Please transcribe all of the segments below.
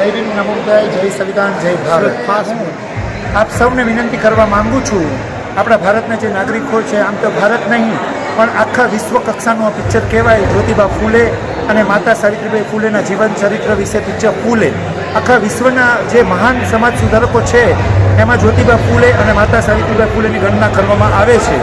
જય ભીમ નમોદાય જય સંવિધાન જય ભારત. આપ સૌને વિનંતી કરવા માંગુ છું આપણા ભારતના જે નાગરિકો છે આમ તો ભારત નહીં પણ આખા વિશ્વ કક્ષાનું આ પિક્ચર કહેવાય જ્યોતિબા ફૂલે અને માતા સાવિત્રીબાઈ ફૂલેના જીવન ચરિત્ર વિશે પિક્ચર ફૂલે. આખા વિશ્વના જે મહાન સમાજ સુધારકો છે એમાં જ્યોતિબા ફૂલે અને માતા સાવિત્રીબાઈ ફૂલેની ગણના કરવામાં આવે છે.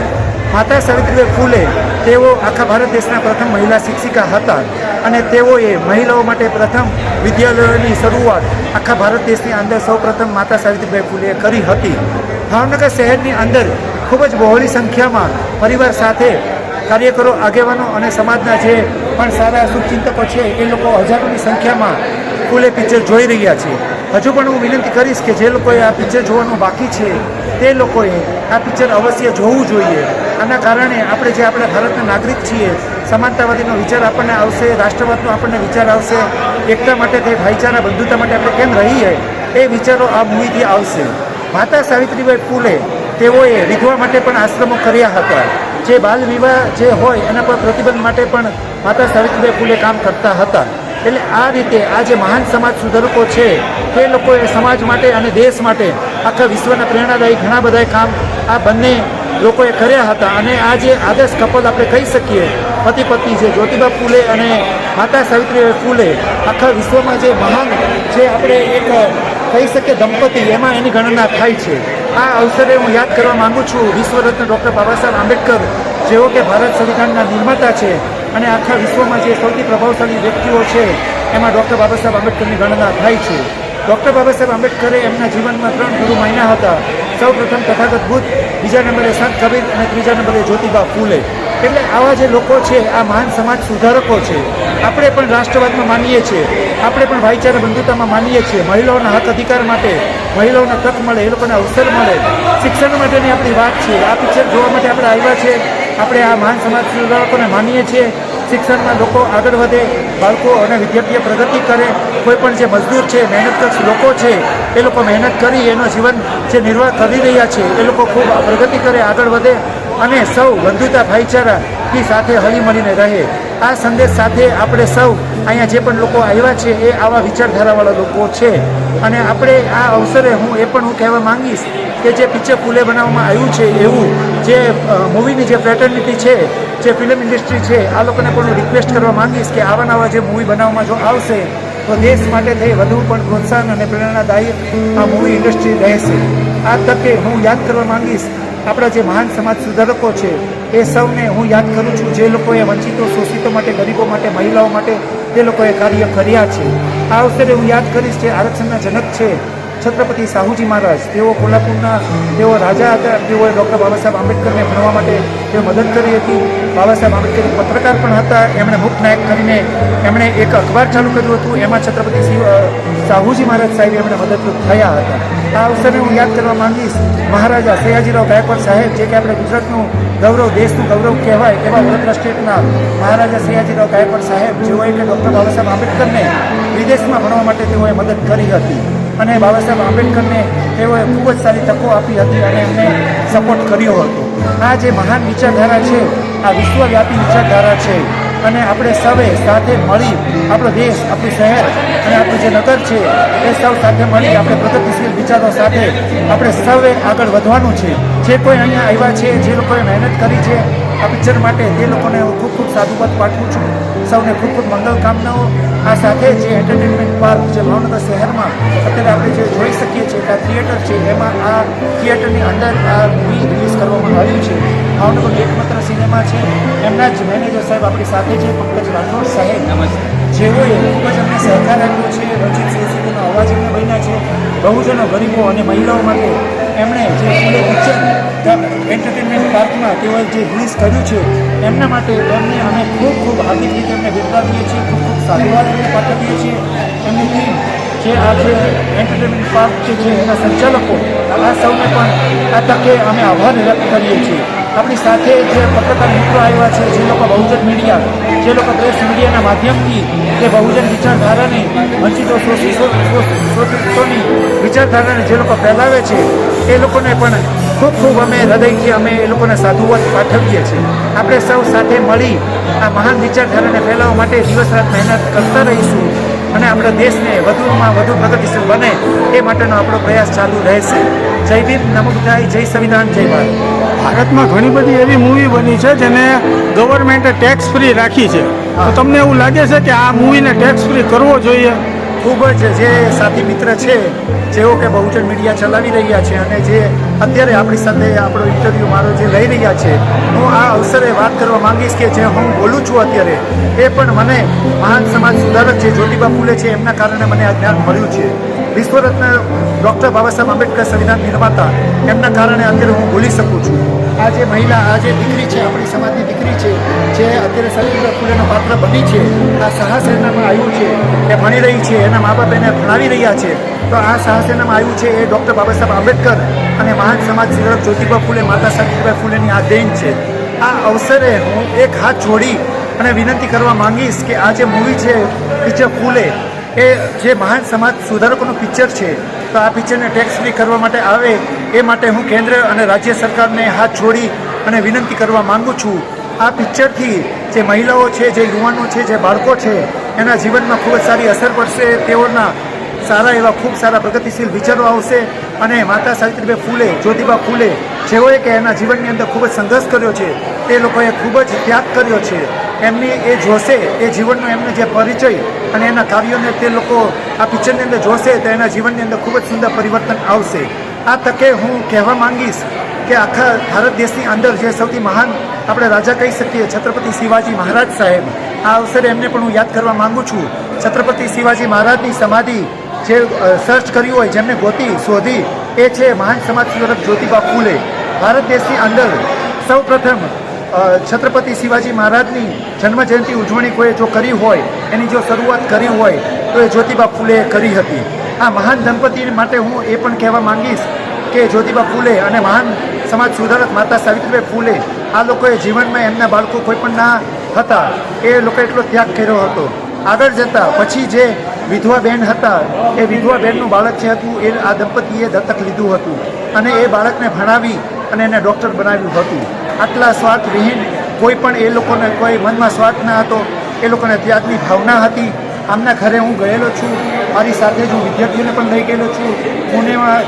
માતા સાવિત્રીબાઈ ફૂલે, તેઓ આખા ભારત દેશના પ્રથમ મહિલા શિક્ષિકા હતા અને તેઓએ મહિલાઓ માટે પ્રથમ વિદ્યાલયોની શરૂઆત આખા ભારત દેશની અંદર સૌપ્રથમ માતા સાવિત્રીબાઈ ફૂલેએ કરી હતી. ભાવનગર શહેરની અંદર ખૂબ જ બહોળી સંખ્યામાં પરિવાર સાથે કાર્યકરો, આગેવાનો અને સમાજના જે પણ સારા શુભચિંતકો છે, એ લોકો હજારોની સંખ્યામાં ફૂલે પિક્ચર જોઈ રહ્યા છે. હજુ પણ હું વિનંતી કરીશ કે જે લોકોએ આ પિક્ચર જોવાનું બાકી છે, તે લોકોએ આ પિક્ચર અવશ્ય જોવું જોઈએ. આના કારણે આપણે જે આપણે ભારતના નાગરિક છીએ, સમાનતાવાદીનો વિચાર આપણને આવશે, રાષ્ટ્રવાદનો આપણને વિચાર આવશે, એકતા માટે તે ભાઈચારા, બંધુતા માટે આપણે કેમ રહીએ, એ વિચારો આ મૂવીથી આવશે. માતા સાવિત્રીબાઈ ફૂલે તેઓએ વિધવા માટે પણ આશ્રમો કર્યા હતા. જે બાલ વિવાહ જે હોય એના પર પ્રતિબંધ માટે પણ માતા સાવિત્રીબાઈ ફૂલે કામ કરતા હતા. એટલે આ રીતે આ જે મહાન સમાજ સુધારકો છે, તે લોકોએ સમાજ માટે અને દેશ માટે આખા વિશ્વના પ્રેરણાદાયી ઘણા બધા કામ આ બંને લોકોએ કર્યા હતા. અને આ જે આદર્શ કપલ આપણે કહી શકીએ પતિ પત્ની છે જ્યોતિબા ફૂલે અને માતા સાવિત્રી ફૂલે, આખા વિશ્વમાં જે મહાન જે આપણે એક કહી શકીએ દંપતી, એમાં એની ગણના થાય છે. આ અવસરે હું યાદ કરવા માગું છું વિશ્વરત્ન ડૉક્ટર બાબા આંબેડકર, જેઓ કે ભારત સંવિધાનના નિર્માતા છે અને આખા વિશ્વમાં જે સૌથી પ્રભાવશાળી વ્યક્તિઓ છે, એમાં ડૉક્ટર બાબા સાહેબ આંબેડકરની ગણના થાય છે. ડૉક્ટર બાબા આંબેડકરે એમના જીવનમાં ત્રણ ગુરુ માન્યા હતા. સૌ પ્રથમ તથાગત બુદ્ધ, બીજા નંબરે સંત કબીર અને ત્રીજા નંબરે જ્યોતિબા ફૂલે. એટલે આવા જે લોકો છે, આ મહાન સમાજ સુધારકો છે, આપણે પણ રાષ્ટ્રવાદમાં માનીએ છીએ. આપણે પણ ભાઈચારા બંધુતામાં માનીએ છીએ. મહિલાઓના હક અધિકાર માટે, મહિલાઓને તક મળે, એ લોકોને અવસર મળે. શિક્ષણ માટેની આપણી વાત છે. આ પિક્ચર જોવા માટે આપણે આવ્યા છે. આપણે આ મહાન સમાજ સુધારકોને માનીએ છીએ. શિક્ષણમાં લોકો આગળ વધે, બાળકો અને વિદ્યાર્થીઓ પ્રગતિ કરે. કોઈ પણ જે મજદૂર છે મહેનતકક્ષ લોકો છે, એ લોકો મહેનત કરી, એનો જીવન જે નિર્વાહ કરી રહ્યા છે, એ લોકો ખૂબ પ્રગતિ કરે, આગળ વધે અને સૌ બંધુતા ભાઈચારાની સાથે હળી મળીને રહે. આ સંદેશ સાથે આપણે સૌ અહીંયા જે પણ લોકો આવ્યા છે એ આવા વિચારધારાવાળા લોકો છે. અને આપણે આ અવસરે હું એ પણ હું કહેવા માંગીશ કે જે પિક્ચર ફૂલે બનાવવામાં આવ્યું છે એવું જે મૂવીની જે ફ્રેટર્નિટી છે, જે ફિલ્મ ઇન્ડસ્ટ્રી છે, આ લોકોને પણ હું રિક્વેસ્ટ કરવા માંગીશ કે આવા નવા જે મૂવી બનાવવામાં જો આવશે, તો દેશ માટે થઈ વધુ પણ પ્રોત્સાહન અને પ્રેરણાદાયી આ મૂવી ઇન્ડસ્ટ્રી રહેશે. આ તકે હું યાદ કરવા માંગીશ, આપણા જે મહાન સમાજ સુધારકો છે, એ સૌને હું યાદ કરું છું, જે લોકોએ વંચિતો, શોષિતો માટે, ગરીબો માટે, મહિલાઓ માટે તે લોકોએ કાર્ય કર્યા છે આ અવસરે હું યાદ કરીશ જે આરક્ષણના જનક છે. છત્રપતિ સાહુજી મહારાજ, તેઓ કોલ્હાપુરના, તેઓ રાજા હતા, તેઓએ ડૉક્ટર બાબા આંબેડકરને ભણવા માટે તેઓ મદદ કરી હતી. બાબા સાહેબ આંબેડકર પત્રકાર પણ હતા, એમણે મુખ નાયક કરીને એમણે એક અખબાર ચાલુ કર્યું હતું, એમાં છત્રપતિ સાહુજી મહારાજ સાહેબ એમણે મદદરૂપ થયા હતા. આ અવસરે હું યાદ કરવા માંગીશ, મહારાજા સયાજીરાવ ગાયકવાડ સાહેબ, જે કે આપણે ગુજરાતનું ગૌરવ, દેશનું ગૌરવ કહેવાય એવા વડોદરા સ્ટેટના મહારાજા સયાજીરાવ ગાયકવાડ સાહેબ, જેઓએ કે ડૉક્ટર બાબા આંબેડકરને વિદેશમાં ભણવા માટે તેઓએ મદદ કરી હતી. અને બાબા સાહેબ આંબેડકરને તેઓએ ખૂબ જ સારી તકો આપી હતી અને એમને સપોર્ટ કર્યો હતો. આ જે મહાન વિચારધારા છે, આ વિશ્વવ્યાપી વિચારધારા છે અને આપણે સૌએ સાથે મળી આપણો દેશ, આપણું શહેર અને આપણું જે નગર છે, એ સૌ સાથે મળી આપણે પ્રગતિશીલ વિચારો સાથે આપણે સૌએ આગળ વધવાનું છે. જે કોઈ અહીંયા આવ્યા છે, જે લોકોએ મહેનત કરી છે, આ પિક્ચર માટે તે લોકોને હું ખૂબ ખૂબ સાધુવાદ પાઠવું છું. સૌને ખૂબ ખૂબ મંગલ કામનાઓ આ સાથે જે એન્ટરટેનમેન્ટ પાર્ક જે ભાવનગર શહેરમાં અત્યારે આપણે જે જોઈ શકીએ છીએ કે આ થિયેટર છે એમાં આ થિયેટરની અંદર આ મૂવી રિલીઝ કરવામાં આવ્યું છે. ભાવનગર એકમાત્ર સિનેમા છે. એમના જ મેનેજર સાહેબ આપણી સાથે છે પંકજ રાઠોડ સાહેબ. જેઓએ ખૂબ જ અમને સહકાર આપ્યો છે રચિત શોષિતોનો અવાજ એમને બન્યા છે. બહુજનો ગરીબો અને મહિલાઓ માટે એમણે જે એન્ટરટેનમેન્ટ પાર્કમાં તેઓએ જે રિલીઝ કર્યું છે એમના માટે એમને અમે ખૂબ ખૂબ હાર્દિક રીતે એમને બિરદાવીએ છીએ ખૂબ ખૂબ સાધુવાદ પાઠવીએ છીએ એમની ટીમ જે આ જે એન્ટરટેનમેન્ટ પાર્ક જે છે એના સંચાલકો આ સૌને પણ આ તકે અમે આભાર વ્યક્ત કરીએ છીએ આપણી સાથે જે પત્રકાર મિત્રો આવ્યા છે જે લોકો બહુજન મીડિયા જે લોકો પ્રેસ મીડિયાના માધ્યમથી જે બહુજન વિચારધારાને વંચિતો શોષિતોની વિચારધારાને જે લોકો ફેલાવે છે એ લોકોને પણ ખૂબ ખૂબ અમે હૃદયથી અમે એ લોકોને સાધુવાદ પાઠવીએ છીએ. આપણે સૌ સાથે મળી આ મહાન વિચારધારાને ફેલાવવા માટે દિવસ રાત મહેનત કરતા રહીશું અને આપણા દેશને વધુમાં વધુ પ્રગતિશીલ બને એ માટેનો આપણો પ્રયાસ ચાલુ રહેશે. જય ભીમ નમો જય સંવિધાન જય ભારત. ભારતમાં ઘણી બધી એવી મૂવી બની છે જેને ગવર્મેન્ટે ટેક્સ ફ્રી રાખી છે. તો તમને એવું લાગે છે કે આ મૂવીને ટેક્સ ફ્રી કરવો જોઈએ? ખૂબ જ જે સાથી મિત્ર છે, જેઓ કે બહુજન મીડિયા ચલાવી રહ્યા છે અને જે અત્યારે આપણી સાથે આપણો ઇન્ટરવ્યૂ મારો જે લઈ રહ્યા છે, હું આ અવસરે વાત કરવા માંગીશ કે જે હું બોલું છું અત્યારે, એ પણ મને મહાન સમાજ સુધારક જે જ્યોતિબા ફૂલે છે, એમના કારણે મને આ જ્ઞાન મળ્યું છે. વિશ્વરત્ન ડૉક્ટર બાબા સાહેબ આંબેડકર સંવિધાન નિર્માતા, એમના કારણે અત્યારે હું બોલી શકું છું. આ જે મહિલા, આ જે દીકરી છે, આપણી સમાજની દીકરી છે અત્યારે સાવિત્રીબાઈ ફૂલેનો પાત્ર બની છે. આ સાહસ એનામાં આવ્યું છે એ ભણી રહી છે, એના મા બાપ એને ભણાવી રહ્યા છે. તો આ સાહસ એનામાં આવ્યું છે એ ડૉક્ટર બાબા સાહેબ આંબેડકર અને મહાન સમાજ સુધારક જ્યોતિબા ફૂલે, માતા સાવિત્રીબાઈ ફૂલેની આ દેન છે. આ અવસરે હું એક હાથ જોડી અને વિનંતી કરવા માંગીશ કે આ જે મૂવી છે, પિક્ચર ફૂલે, એ જે મહાન સમાજ સુધારકોનું પિક્ચર છે, તો આ પિક્ચરને ટેક્સ ફ્રી કરવા માટે આવે, એ માટે હું કેન્દ્ર અને રાજ્ય સરકારને હાથ જોડી અને વિનંતી કરવા માગું છું. આ પિક્ચરથી જે મહિલાઓ છે, જે યુવાનો છે, જે બાળકો છે, એના જીવનમાં ખૂબ જ સારી અસર પડશે. તેઓના સારા એવા ખૂબ સારા પ્રગતિશીલ વિચારો આવશે અને માતા સાવિત્રીબાઈ ફૂલે, જ્યોતિબા ફૂલે, જેઓએ કે એના જીવનની અંદર ખૂબ જ સંઘર્ષ કર્યો છે, તે લોકોએ ખૂબ જ ત્યાગ કર્યો છે. એમની એ જોશે, એ જીવનનો એમને જે પરિચય અને એના કાર્યોને તે લોકો આ પિક્ચરની અંદર જોશે તો એના જીવનની અંદર ખૂબ જ સુંદર પરિવર્તન આવશે. આ તકે હું કહેવા માંગીશ કે આખા ભારત દેશની અંદર જે સૌથી મહાન આપણે રાજા કહી શકીએ, છત્રપતિ શિવાજી મહારાજ સાહેબ, આ અવસરે એમને પણ હું યાદ કરવા માગું છું. છત્રપતિ શિવાજી મહારાજની સમાધિ જે સર્ચ કર્યું હોય, જેમને ગોતી શોધી, એ છે મહાન સમાજ સુધારક જ્યોતિબા ફૂલે. ભારત દેશની અંદર સૌ પ્રથમ છત્રપતિ શિવાજી મહારાજની જન્મજયંતિ ઉજવણી કોઈએ જો કરી હોય, એની જો શરૂઆત કરી હોય, તો એ જ્યોતિબા ફૂલેએ કરી હતી. આ મહાન દંપતી માટે હું એ પણ કહેવા માંગીશ કે જ્યોતિબા ફૂલે અને મહાન સમાજ સુધારક માતા સાવિત્રીબાઈ ફૂલે આ લોકોએ જીવનમાં એમના બાળકો કોઈ પણ ના હતા એ લોકો એટલો ત્યાગ કર્યો હતો. આગળ જતા પછી જે વિધવા બહેન હતા, એ વિધવા બહેનનું બાળક જે હતું, એ આ દંપતીએ દત્તક લીધું હતું અને એ બાળકને ભણાવી અને એને ડૉક્ટર બનાવ્યું હતું. આટલા સ્વાર્થ વિહીન કોઈ પણ એ લોકોને કોઈ મનમાં સ્વાર્થ ના હતો, એ લોકોને ત્યાગની ભાવના હતી. આમના ઘરે હું ગયેલો છું, મારી સાથે જ હું વિદ્યાર્થીઓને પણ લઈ ગયેલો છું. પુણેમાં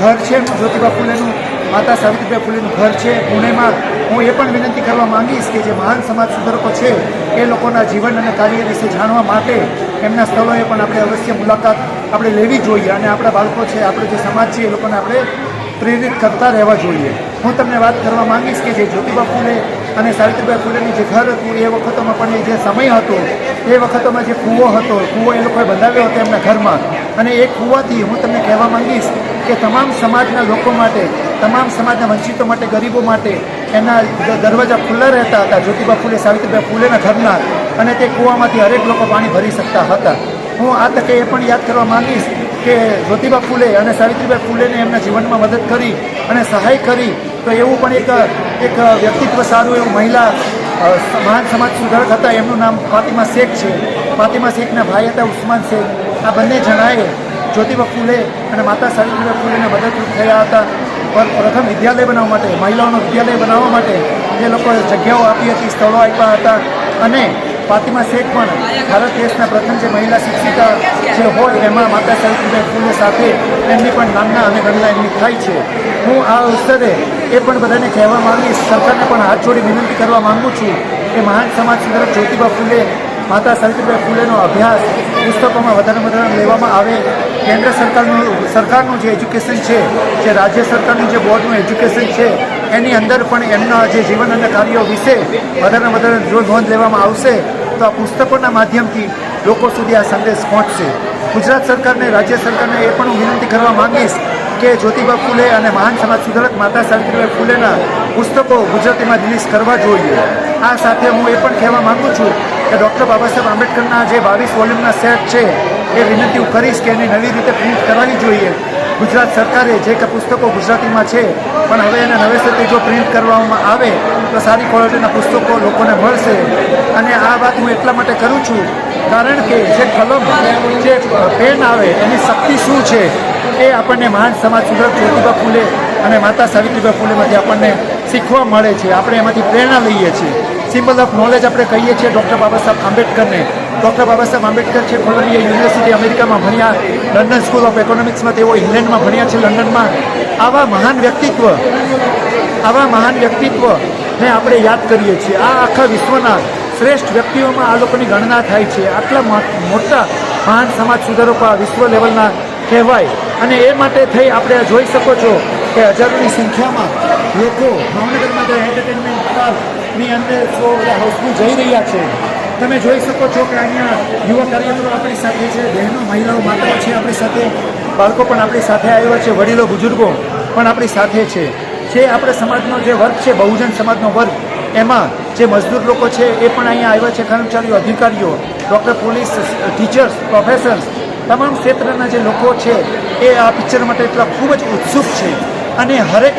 ઘર છે જ્યોતિબા ફૂલેનું. માતા સાવિત્રીબાઈ ફૂલેનું ઘર છે. પુણેમાં હું એ પણ વિનંતી કરવા માંગીશ કે જે મહાન સમાજ સુધારકો છે, એ લોકોના જીવન અને કાર્ય વિશે જાણવા માટે એમના સ્થળોએ પણ આપણે અવશ્ય મુલાકાત આપણે લેવી જોઈએ અને આપણા બાળકો છે, આપણો જે સમાજ છે, એ લોકોને આપણે પ્રેરિત કરતા રહેવા જોઈએ. હું તમને વાત કરવા માંગીશ કે જે જ્યોતિબા ફૂલે અને સાવિત્રીબાઈ ફૂલેનું જે ઘર હતું, એ વખતોમાં પણ એ જે સમય હતો એ વખતોમાં જે કૂવો હતો, કૂવો એ લોકોએ બંધાવ્યો હતો એમના ઘરમાં. અને એ કૂવાથી હું તમને કહેવા માંગીશ કે તમામ સમાજના લોકો માટે, તમામ સમાજના વંચિતો માટે, ગરીબો માટે એના દરવાજા ખુલ્લા રહેતા હતા, જ્યોતિબા ફૂલે, સાવિત્રીબાઈ ફૂલેના ઘરના. અને તે કૂવામાંથી હરેક લોકો પાણી ભરી શકતા હતા. હું આ તકે એ પણ યાદ કરવા માંગીશ કે જ્યોતિબા ફૂલે અને સાવિત્રીબાઈ ફૂલેને એમના જીવનમાં મદદ કરી અને સહાય કરી. તો એવું પણ એક એક વ્યક્તિત્વ સારું એવું મહિલા મહાન સમાજ સુધારક હતા, એમનું નામ ફાતિમા શેખ છે. ફાતિમા શેખના ભાઈ હતા ઉસ્માન શેખ. આ બંને જણાએ જ્યોતિબા ફૂલે અને માતા સાવિત્રીબાઈ ફૂલેને મદદરૂપ થયા હતા. પર પ્રથમ વિદ્યાલય બનાવવા માટે, મહિલાઓનો વિદ્યાલય બનાવવા માટે જે લોકોએ જગ્યાઓ આપી હતી, સ્થળો આપ્યા હતા અને ફાતિમા શેખ પણ ભારત દેશના પ્રથમ જે મહિલા શિક્ષિકા જે હોય એમાં માતા સાવિત્રીબાઈ ફૂલે સાથે એમની પણ નામના અને ગણના એમની થાય છે. હું આ અવસરે એ પણ બધાને કહેવા માંગીશ, સરકારને પણ હાથ જોડી વિનંતી કરવા માગું છું કે મહાન સમાજ સુધારક જ્યોતિબા ફૂલે, માતા સાવિત્રીબાઈ ફૂલેનો અભ્યાસ પુસ્તકોમાં વધારે વધારે લેવામાં આવે. કેન્દ્ર સરકારનું સરકારનું જે એજ્યુકેશન છે, જે રાજ્ય સરકારનું જે બોર્ડનું એજ્યુકેશન છે, એની અંદર પણ એમના જે જીવન અને કાર્યો વિશે વધારે વધારે નોંધ લેવામાં આવશે. તો આ પુસ્તકોના માધ્યમથી લોકો સુધી આ સંદેશ પહોંચશે. ગુજરાત સરકારને, રાજ્ય સરકારને એ પણ હું વિનંતી કરવા માંગીશ કે જ્યોતિબા ફૂલે અને મહાન સમાજ સુધારક માતા સાવિત્રીબાઈ ફૂલેના પુસ્તકો ગુજરાતીમાં રિલીઝ કરવા જોઈએ. આ સાથે હું એ પણ કહેવા માંગુ છું કે ડૉક્ટર બાબા સાહેબ આંબેડકરના જે બાવીસ વોલ્યુમના સેટ છે, એ વિનંતી કરીશ કે એની નવી રીતે પ્રિન્ટ કરાવવી જોઈએ. ગુજરાત સરકારે જે કે પુસ્તકો ગુજરાતીમાં છે, પણ હવે એને નવેસરથી જો પ્રિન્ટ કરવામાં આવે, તો સારી ક્વોલિટીના પુસ્તકો લોકોને મળશે. અને આ વાત હું એટલા માટે કરું છું, કારણ કે જે કલમ, જે પેન આવે, એની શક્તિ શું છે, એ આપણને મહાન સમાજ સુધારક જ્યોતિબા ફૂલે અને માતા સાવિત્રીબાઈ ફૂલેમાંથી આપણને શીખવા મળે છે. આપણે એમાંથી પ્રેરણા લઈએ છીએ. સિમ્બલ ઓફ નોલેજ આપણે કહીએ છીએ ડૉક્ટર બાબા સાહેબ આંબેડકરને. ડૉક્ટર બાબા સાહેબ આંબેડકર છે કોલંબિયા યુનિવર્સિટી અમેરિકામાં ભણ્યા, લંડન સ્કૂલ ઓફ ઇકોનોમિક્સમાં તેઓ ઇંગ્લેન્ડમાં ભણ્યા છે, લંડનમાં. આવા મહાન વ્યક્તિત્વ, આવા મહાન વ્યક્તિત્વને આપણે યાદ કરીએ છીએ. આ આખા વિશ્વના શ્રેષ્ઠ વ્યક્તિઓમાં આ લોકોની ગણના થાય છે. આટલા મોટા મહાન સમાજ સુધારકો વિશ્વ લેવલના કહેવાય. અને એ માટે થઈ આપણે જોઈ શકો છો કે હજારોની સંખ્યામાં લોકો ભાવનગરમાં એન્ટરટેનમેન્ટ પાર્કની અંદર સો હાઉસફુલ જઈ રહ્યા છે. તમે જોઈ શકો છો કે અહીંયા યુવા કાર્યકરો આપણી સાથે છે. બહેનો, મહિલાઓ માતાઓ છે આપણી સાથે. બાળકો પણ આપણી સાથે આવ્યા છે, વડીલો બુજુર્ગો પણ આપણી સાથે છે. જે આપણે સમાજનો જે વર્ગ છે, બહુજન સમાજનો વર્ગ, એમાં જે મજદૂર લોકો છે એ પણ અહીંયા આવ્યા છે. કર્મચારીઓ, અધિકારીઓ ડૉક્ટર પોલીસ ટીચર્સ પ્રોફેસર્સ તમામ ક્ષેત્રના જે લોકો છે એ આ પિક્ચર માટે એટલા ખૂબ જ ઉત્સુક છે. અને હરેક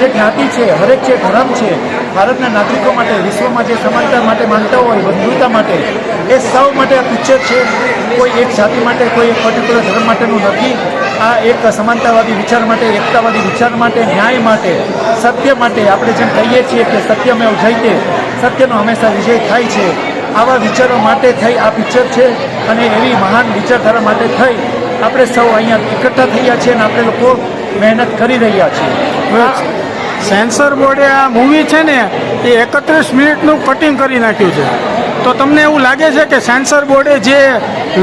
જે જ્ઞાતિ છે, હરેક જે ધર્મ છે, ભારતના નાગરિકો માટે, વિશ્વમાં જે સમાનતા માટે માનતા હોય, બંધુતા માટે, એ સૌ માટે આ પિક્ચર છે. કોઈ એક જાતિ માટે, કોઈ એક પર્ટિક્યુલર ધર્મ માટેનું નથી. આ એક સમાનતાવાદી વિચાર માટે, એકતાવાદી વિચાર માટે, ન્યાય માટે, સત્ય માટે આપણે જેમ કહીએ છીએ કે સત્યમેવ જયતે સત્યનો હંમેશા વિજય થાય છે. આવા વિચારો માટે થઈ આ પિક્ચર છે અને એવી મહાન વિચારધારા માટે થઈ. આપણે સૌ અહીંયા એકઠા થયા છીએ અને આપણે લોકો મહેનત કરી રહ્યા છીએ. સેન્સર બોર્ડે આ મૂવી છે ને એ એકત્રીસ મિનિટનું કટિંગ કરી નાખ્યું છે. તો તમને એવું લાગે છે કે સેન્સર બોર્ડે જે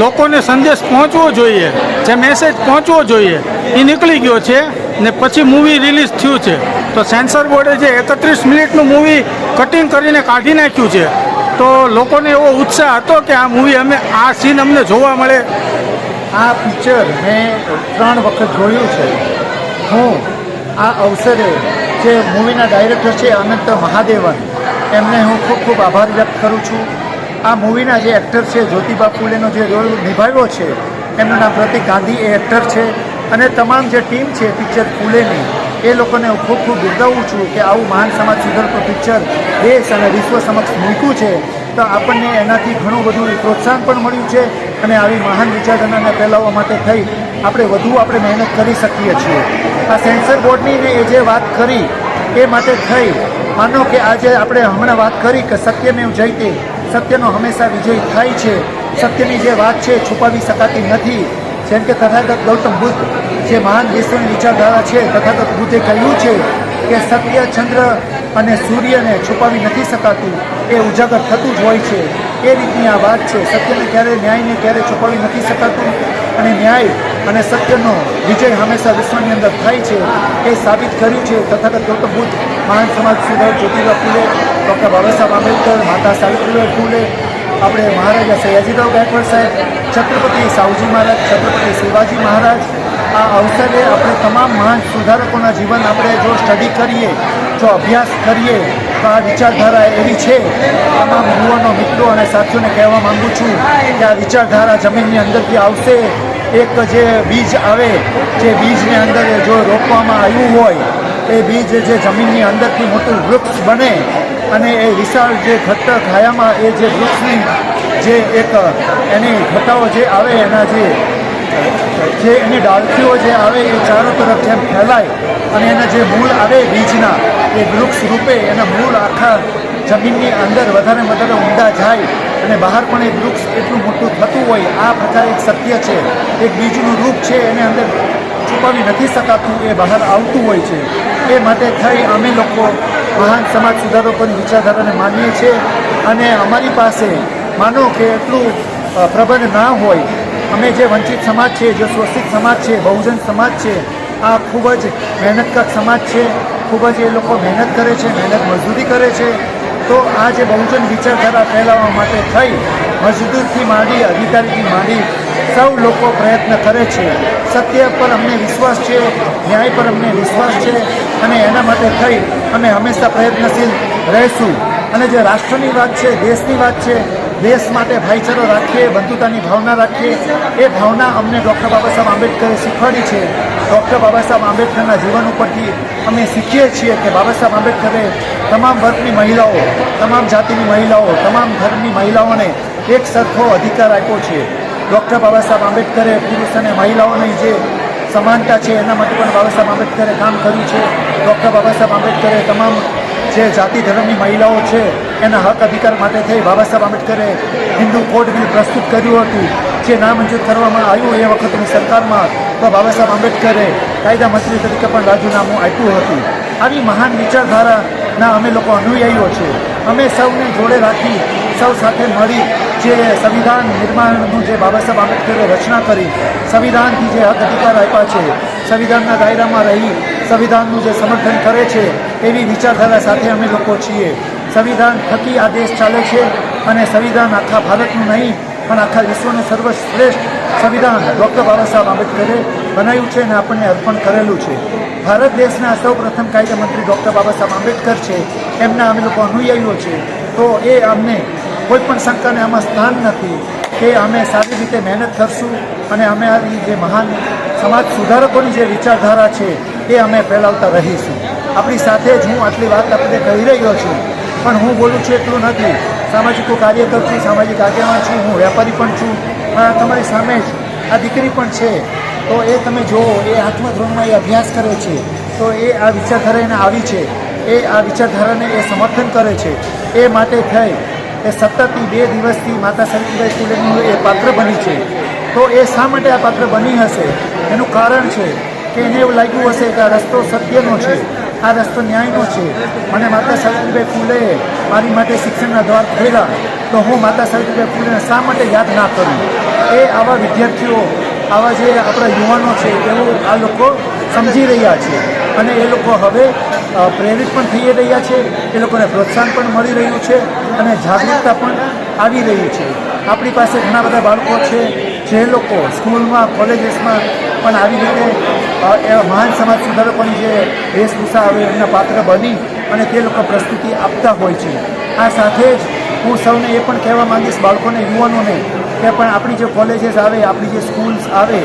લોકોને સંદેશ પહોંચવો જોઈએ જે મેસેજ પહોંચવો જોઈએ એ નીકળી ગયો છે ને પછી મૂવી રિલીઝ થયું છે. તો સેન્સર બોર્ડે જે એકત્રીસ મિનિટનું મૂવી કટિંગ કરીને કાઢી નાખ્યું છે તો લોકોને એવો ઉત્સાહ હતો કે આ મૂવી અમે આ સીન અમને જોવા મળે. આ પિક્ચર મેં ત્રણ વખત જોયું છે. હું, આ અવસરે જે મૂવીના ડાયરેક્ટર છે અનંત મહાદેવન, એમને હું ખૂબ ખૂબ આભાર વ્યક્ત કરું છું. આ મૂવીના જે એક્ટર છે જ્યોતિબા ફૂલેનો જે રોલ નિભાવ્યો છે, એમનું નામ પ્રતિક ગાંધી એ એક્ટર છે. અને તમામ જે ટીમ છે પિક્ચર ફૂલેની, એ લોકોને હું ખૂબ ખૂબ બિરદાવું છું કે આવું મહાન સમાજ સુધરતું પિક્ચર દેશ અને વિશ્વ સમક્ષ મૂક્યું છે. તો આપણને એનાથી ઘણું બધું પ્રોત્સાહન પણ મળ્યું છે અને આવી મહાન વિચારધારાને ફેલાવવા માટે થઈ આપણે વધુ આપણે મહેનત કરી શકીએ છીએ. આ સેન્સર બોર્ડની એ જે વાત કરી, એ માટે થઈ. માનો કે આજે આપણે હમણાં વાત કરી કે સત્યમેવ જયતે સત્યનો હંમેશા વિજય થાય છે. સત્યની જે વાત છે છુપાવી શકાતી નથી. જેમ કે તથાગત ગૌતમ બુદ્ધ જે મહાન વિશ્વની વિચારધારા છે, તથાગત બુદ્ધે કહ્યું છે કે સત્ય ચંદ્ર અને સૂર્યને છુપાવી નથી શકાતું. એ ઉજાગર થતું જ હોય છે. એ રીતની આ વાત છે. સત્યને ક્યારે ન્યાયને ક્યારે છુપાવી નથી શકાતું? અને ન્યાય અને સત્યનો વિજય હંમેશા વિશ્વની અંદર થાય છે. એ સાબિત કર્યું છે. તથાગત ગૌતમ બુદ્ધ મહાન સમાજ સુધાર, જ્યોતિબા ફૂલે, ડૉક્ટર બાબાસાહેબ આંબેડકર, માતા સાવિત્રીબાઈ ફૂલે, આપણે મહારાજા સયાજીરાવ ગાયકવાડ સાહેબ, છત્રપતિ સાવજી મહારાજ, છત્રપતિ શિવાજી મહારાજ, આ અવસરે આપણે તમામ મહાન સુધારકોના જીવન આપણે જો સ્ટડી કરીએ જો અભ્યાસ કરીએ તો આ વિચારધારા એવી છે. તમામ યુવાનો, મિત્રો અને સાથીઓને કહેવા માંગુ છું કે આ વિચારધારા જમીનની અંદરથી આવશે. એક જે બીજ આવે, જે બીજને અંદર જો રોપવામાં આવ્યું હોય, એ બીજ જે જમીનની અંદરથી મોટું વૃક્ષ બને અને એ વિશાળ જે ઘટ્ટ ખાયામાં એ જે વૃક્ષની જે એક એની ઘટાઓ જે આવે, એના જે જે એની ડાળખીઓ જે આવે, એ ચારો તરફ જેમ ફેલાય અને એના જે મૂળ આવે બીજના એ વૃક્ષ રૂપે એના મૂળ આખા જમીનની અંદર વધારે વધારે ઊંડા જાય અને બહાર પણ એ વૃક્ષ એટલું મોટું થતું હોય, આ પ્રકાર એક સત્ય છે. એક બીજનું રૂપ છે, એને અંદર છુપાવી નથી શકાતું, એ બહાર આવતું હોય છે. એ માટે થઈ અમે લોકો મહાન સમાજ સુધારકોની વિચારધારાને માનીએ છીએ અને અમારી પાસે માનો કે એટલું પ્રબંધ ના હોય. અમે જે વંચિત સમાજ છે જે શોષિત સમાજ છે બહુજન સમાજ છે, આ ખૂબ જ મહેનતકર સમાજ છે. ખૂબ જ એ લોકો મહેનત કરે છે, મહેનત મજૂરી કરે છે. તો આ જે બહુજન વિચારધારા ફેલાવવા માટે થઈ, મજદૂરથી માંડી, અધિકારીથી માંડી, સૌ લોકો પ્રયત્ન કરે છે. સત્ય પર અમને વિશ્વાસ છે, ન્યાય પર અમને વિશ્વાસ છે અને એના માટે થઈ અમે હંમેશા પ્રયત્નશીલ રહીશું. અને જે રાષ્ટ્રની વાત છે, દેશની વાત છે, દેશ માટે ભાઈચારો રાખીએ, બંધુતાની ભાવના રાખીએ, એ ભાવના અમને ડૉક્ટર બાબા સાહેબ આંબેડકરે શીખવાડી છે. ડૉક્ટર બાબા સાહેબ આંબેડકરના જીવન ઉપરથી અમે શીખીએ છીએ કે બાબા સાહેબ આંબેડકરે તમામ વર્ગની મહિલાઓ, તમામ જાતિની મહિલાઓ, તમામ ધર્મની મહિલાઓને એક સરખો અધિકાર આપ્યો છે. ડૉક્ટર બાબા સાહેબ આંબેડકરે પુરુષ અને મહિલાઓની જે સમાનતા છે, એના માટે પણ બાબા સાહેબ આંબેડકરે કામ કર્યું છે. ડૉક્ટર બાબા સાહેબ આંબેડકરે તમામ જે જાતિ ધર્મની મહિલાઓ છે, એના હક અધિકાર માટે થઈ બાબા સાહેબ આંબેડકરે હિન્દુ કોડ બિલ પ્રસ્તુત કર્યું હતું. જે નામંજૂર કરવામાં આવ્યું એ વખતની સરકારમાં તો બાબા સાહેબ આંબેડકરે કાયદા મંત્રી તરીકે પણ રાજીનામું આપ્યું હતું. આવી મહાન વિચારધારાના અમે લોકો અનુયાયીઓ છે અમે સૌને જોડે રાખી, સૌ સાથે મળી જે સંવિધાન નિર્માણનું જે બાબા સાહેબ આંબેડકરે રચના કરી, સંવિધાનથી જે હક અધિકાર આપ્યા છે, સંવિધાનના દાયરામાં રહી, સંવિધાનનું જે સમર્થન કરે છે, એવી વિચારધારા સાથે અમે લોકો છીએ. સંવિધાન થકી આ દેશ ચાલે છે અને સંવિધાન આખા ભારતનું નહીં પણ આખા વિશ્વને સર્વશ્રેષ્ઠ સંવિધાન ડૉક્ટર બાબા સાહેબ આંબેડકરે બનાવ્યું છે અને આપણને અર્પણ કરેલું છે. ભારત દેશના સૌ પ્રથમ કાયદા મંત્રી ડૉક્ટર બાબા સાહેબ આંબેડકર છે. એમના અમે લોકો અનુયાયીઓ છે. તો એ અમને કોઈ પણ શંકાને આમાં સ્થાન નથી કે અમે સારી રીતે મહેનત કરશું અને અમે આવી જે મહાન સમાજ સુધારકોની જે વિચારધારા છે એ અમે ફેલાવતા રહીશું. આપણી સાથે જ હું આટલી વાત આપણે કહી રહ્યો છું. પણ હું બોલું છું એટલું નથી. સામાજિક કાર્યકર છું સામાજિક આગેવાન છું, હું વેપારી પણ છું પણ તમારી સામે જ આ દીકરી પણ છે. તો એ તમે જુઓ, એ આઠમા ધોરણમાં એ અભ્યાસ કરે છે. તો એ આ વિચારધારા એને આવી છે. એ આ વિચારધારાને એ સમર્થન કરે છે. એ માટે થઈ. એ સતત બે દિવસથી માતા સાવિત્રીબાઈ ફૂલેનું એ પાત્ર બની છે. તો એ શા માટે આ પાત્ર બની હશે? એનું કારણ છે કે એને એવું લાગ્યું હશે કે આ રસ્તો સત્યનો છે. આ રસ્તો ન્યાયનો છે. અને માતા સાવિત્રીબાઈ ફૂલે મારી માટે શિક્ષણના દ્વાર ખોલ્યા તો હું માતા સાવિત્રીબાઈ ફૂલેને શા માટે યાદ ના કરું? એ આવા વિદ્યાર્થીઓ, આવા જે આપણા યુવાનો છે એવું આ લોકો સમજી રહ્યા છે. અને એ લોકો હવે પ્રેરિત પણ થઈ રહ્યા છે. એ લોકોને પ્રોત્સાહન પણ મળી રહ્યું છે અને જાગૃતતા પણ આવી રહી છે. આપણી પાસે ઘણા બધા બાળકો છે જે લોકો સ્કૂલમાં, કોલેજીસમાં પણ આવી રીતે એ મહાન સમાજ સુધારકોની જે વેશભૂષા આવે એમના પાત્ર બની અને તે લોકો પ્રસ્તુતિ આપતા હોય છે. આ સાથે જ હું સૌને એ પણ કહેવા માંગીશ બાળકોને, યુવાનોને, કે પણ આપણી જે કોલેજીસ આવે, આપણી જે સ્કૂલ્સ આવે,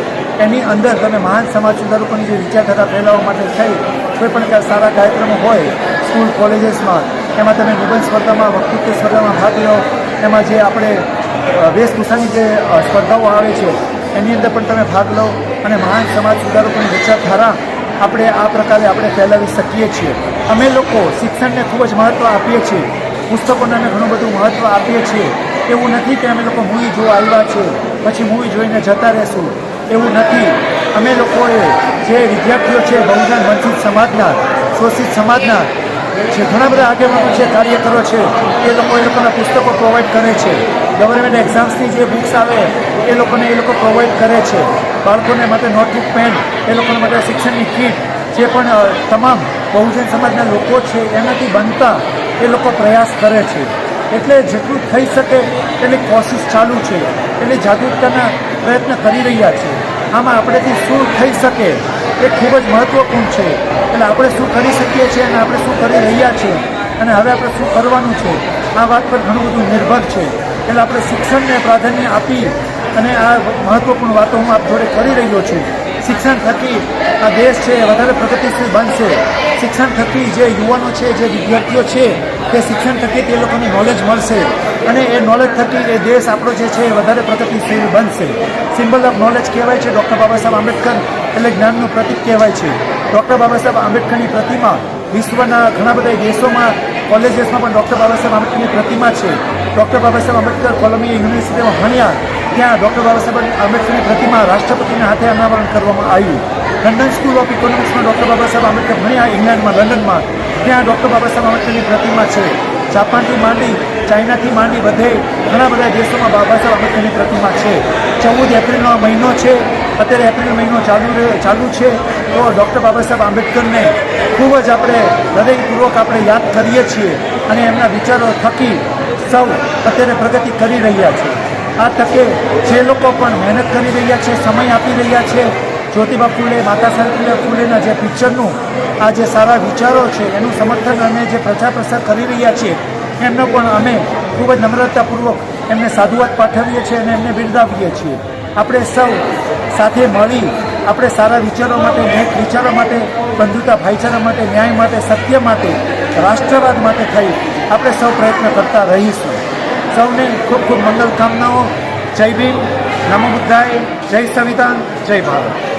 એની અંદર તમે મહાન સમાજ સુધારકોની જે વિચારધારા ફેલાવવા માટે થઈ, કોઈ પણ સારા કાર્યક્રમો હોય, સ્કૂલ કોલેજીસમાં, એમાં તમે નિબંધ સ્પર્ધામાં, વક્તૃત્વ સ્પર્ધામાં ભાગ લો, એમાં જે આપણે વેશભૂષાની જે સ્પર્ધાઓ આવે છે, એની અંદર પણ તમે ભાગ લો. અને મહાન સમાજ સુધારકોની વિચારધારા આપણે આ પ્રકારે આપણે ફેલાવી શકીએ છીએ. અમે લોકો શિક્ષણને ખૂબ જ મહત્ત્વ આપીએ છીએ. પુસ્તકોને અમે ઘણું બધું મહત્ત્વ આપીએ છીએ. એવું નથી કે અમે લોકો મૂવી જોવા આવ્યા છે પછી મૂવી જોઈને જતા રહેશું. એવું નથી. અમે લોકોએ જે વિદ્યાર્થીઓ છે, બહુજન વંચિત સમાજના, શોષિત સમાજના, જે ઘણા બધા આગેવાનો છે, કાર્યકરો છે, એ લોકો એ લોકોના પુસ્તકો પ્રોવાઈડ કરે છે. ગવર્મેન્ટ એક્ઝામ્સની જે બુક્સ આવે, એ લોકોને એ લોકો પ્રોવાઈડ કરે છે. બાળકોને માટે નોટબુક, પેન, એ લોકોને માટે શિક્ષણની કીટ, જે પણ તમામ બહુજન સમાજના લોકો છે, એનાથી બનતા એ લોકો પ્રયાસ કરે છે. એટલે જેટલું થઈ શકે એટલી કોશિશ ચાલુ છે. એટલી જાગૃતતાના પ્રયત્ન કરી રહ્યા છે. આમાં આપણેથી શું થઈ શકે એ ખૂબ જ મહત્ત્વપૂર્ણ છે. એટલે આપણે શું કરી શકીએ છીએ અને આપણે શું કરી રહ્યા છીએ અને હવે આપણે શું કરવાનું છે, આ વાત પર ઘણું બધું નિર્ભર છે. એટલે આપણે શિક્ષણને પ્રાધાન્ય આપી અને આ મહત્વપૂર્ણ વાતો હું આપ જોડે કરી રહ્યો છું. શિક્ષણ થકી આ દેશ છે એ વધારે પ્રગતિશીલ બનશે. શિક્ષણ થકી જે યુવાનો છે, જે વિદ્યાર્થીઓ છે, તે શિક્ષણ થકી તે લોકોને નોલેજ મળશે. અને એ નોલેજ થકી એ દેશ આપણો જે છે એ વધારે પ્રગતિશીલ બનશે. સિમ્બલ ઓફ નોલેજ કહેવાય છે ડૉક્ટર બાબા આંબેડકર, એટલે જ્ઞાનનું પ્રતિક કહેવાય છે. ડૉક્ટર બાબા આંબેડકરની પ્રતિમા વિશ્વના ઘણા બધા દેશોમાં, કોલેજીસમાં પણ ડૉક્ટર બાબા સાહેબ આંબેડકરની પ્રતિમા છે. ડૉક્ટર બાબા આંબેડકર કોલંબિયા યુનિવર્સિટીમાં ભણ્યા. ત્યાં ડૉક્ટર બાબા સાહેબ આંબેડકરની પ્રતિમા રાષ્ટ્રપતિના હાથે અનાવરણ કરવામાં આવ્યું. લંડન સ્કૂલ ઓફ ઇકોનોમિક્સમાં ડૉક્ટર બાબા સાહેબ આંબેડકર ભણ્યા ઇંગ્લેન્ડમાં, લંડનમાં. ત્યાં ડૉક્ટર બાબા સાહેબ આંબેડકરની પ્રતિમા છે. જાપાનથી માંડી, ચાઇનાથી માંડી બધે ઘણા બધા દેશોમાં બાબા સાહેબ આંબેડકરની પ્રતિમા છે. ચૌદ એપ્રિલનો મહિનો છે. અત્યારે એપ્રિલ મહિનો ચાલુ રહ્યો ચાલુ છે. તો ડૉક્ટર બાબા સાહેબ આંબેડકરને ખૂબ જ આપણે હૃદયપૂર્વક આપણે યાદ કરીએ છીએ અને એમના વિચારો થકી સૌ અત્યારે પ્રગતિ કરી રહ્યા છે આ તકે જે લોકો પણ મહેનત કરી રહ્યા છે, સમય આપી રહ્યા છે, જ્યોતિબા ફૂલે માતા સાહેબ ફૂલેના જે પિક્ચરનું આ જે સારા વિચારો છે, એનું સમર્થન અને જે પ્રચાર પ્રસાર કરી રહ્યા છીએ, એમનો પણ અમે ખૂબ જ નમ્રતાપૂર્વક એમને સાધુવાદ પાઠવીએ છીએ અને એમને બિરદાવીએ છીએ. આપણે સૌ સાથે મળી આપણે સારા વિચારો માટે, નેક વિચારો માટે, બંધુતા ભાઈચારા માટે, ન્યાય માટે, સત્ય માટે, રાષ્ટ્રવાદ માટે થઈ આપણે સૌ પ્રયત્ન કરતા રહીશું. સૌને ખૂબ ખૂબ મંગલ કામનાઓ. જય ભીમ. નમો બુદ્ધાય. જય સંવિધાન. જય ભારત.